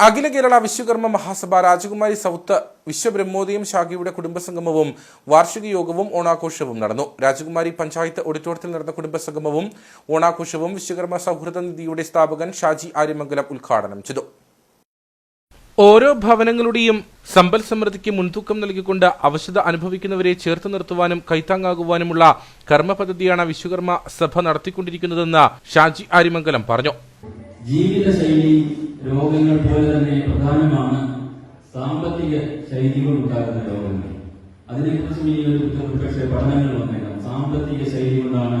അഖില കേരള വിശ്വകർമ്മ മഹാസഭ രാജകുമാരി സൗത്ത് വിശ്വബ്രഹ്മോദയം ശാഖയുടെ കുടുംബസംഗമവും വാർഷിക യോഗവും ഓണാഘോഷവും നടന്നു. രാജകുമാരി പഞ്ചായത്ത് ഓഡിറ്റോറിയത്തിൽ നടന്ന കുടുംബസംഗമവും ഓണാഘോഷവും വിശ്വകർമ്മ സൗഹൃദ നിധിയുടെ സ്ഥാപകൻ ഷാജി ആര്യമംഗലം ഉദ്ഘാടനം ചെയ്തു. ഓരോ ഭവനങ്ങളുടെയും സമ്പൽ സമൃദ്ധിക്ക് മുൻതൂക്കം നൽകിക്കൊണ്ട് അവശത അനുഭവിക്കുന്നവരെ ചേർത്ത് നിർത്തുവാനും കൈത്താങ്ങാകുവാനുമുള്ള കർമ്മ പദ്ധതിയാണ് വിശ്വകർമ്മ സഭ നടത്തിക്കൊണ്ടിരിക്കുന്നതെന്ന് ഷാജി ആര്യമംഗലം പറഞ്ഞു. ജീവിതശൈലി രോഗങ്ങൾ പോലെ തന്നെ പ്രധാനമാണ് സാമ്പത്തിക ശൈലികൾ ഉണ്ടാകുന്ന രോഗങ്ങൾ. അതിനെക്കുറിച്ചും ഈ ഒരു പക്ഷേ പഠനങ്ങൾ വന്നേക്കാം. സാമ്പത്തിക ശൈലി കൊണ്ടാണ്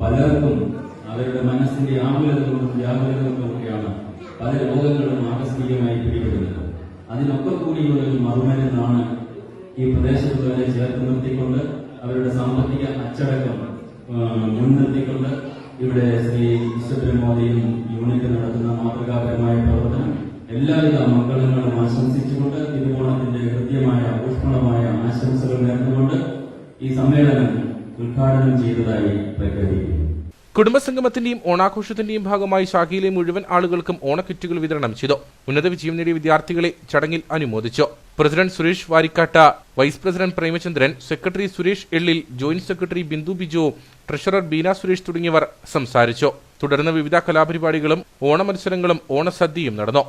പലർക്കും അവരുടെ മനസ്സിന്റെ ആകുലതകളും വ്യാകുലതകളുമൊക്കെയാണ് പല രോഗങ്ങളും ആകസ്മികമായി പിടിപെടുന്നത്. അതിനൊക്കെ കൂടിയുള്ള ഒരു മറുമരുന്നാണ് ഈ പ്രദേശത്തുള്ളവരെ ചേർത്ത് നിർത്തിക്കൊണ്ട് അവരുടെ സാമ്പത്തിക അച്ചടക്കം മുൻനിർത്തിക്കൊണ്ട് ഇവിടെ ശ്രീ വിശ്വബ്രഹ്മോദിയും യൂണിറ്റ് നടത്തുന്ന മാതൃകാപരമായ എല്ലാവിധ മംഗളങ്ങളും ആശംസിച്ചുകൊണ്ട് തിരുവോണത്തിന്റെ കൃത്യമായ ഊഷ്മളമായ ആശംസകൾ നേർന്നുകൊണ്ട് ഈ സമ്മേളനം ഉദ്ഘാടനം ചെയ്തതായി പ്രഖ്യാപിക്കുന്നു. കുടുംബസംഗമത്തിന്റെയും ഓണാഘോഷത്തിന്റെയും ഭാഗമായി ശാഖയിലെ മുഴുവൻ ആളുകൾക്കും ഓണക്കിറ്റുകൾ വിതരണം ചെയ്തു. ഉന്നത വിജയം നേടിയ വിദ്യാർത്ഥികളെ ചടങ്ങിൽ അനുമോദിച്ചു. President Suresh Varikkatta vice president Premachandran secretary Suresh Ellil joint secretary Bindu Biju treasurer Beena Suresh തുടങ്ങിയവർ സംസാരിച്ചു. തുടർന്ന് വിവിധ കലാപരിപാടികളും ഓണമത്സരങ്ങളും ഓണസദ്യയും നടന്നു.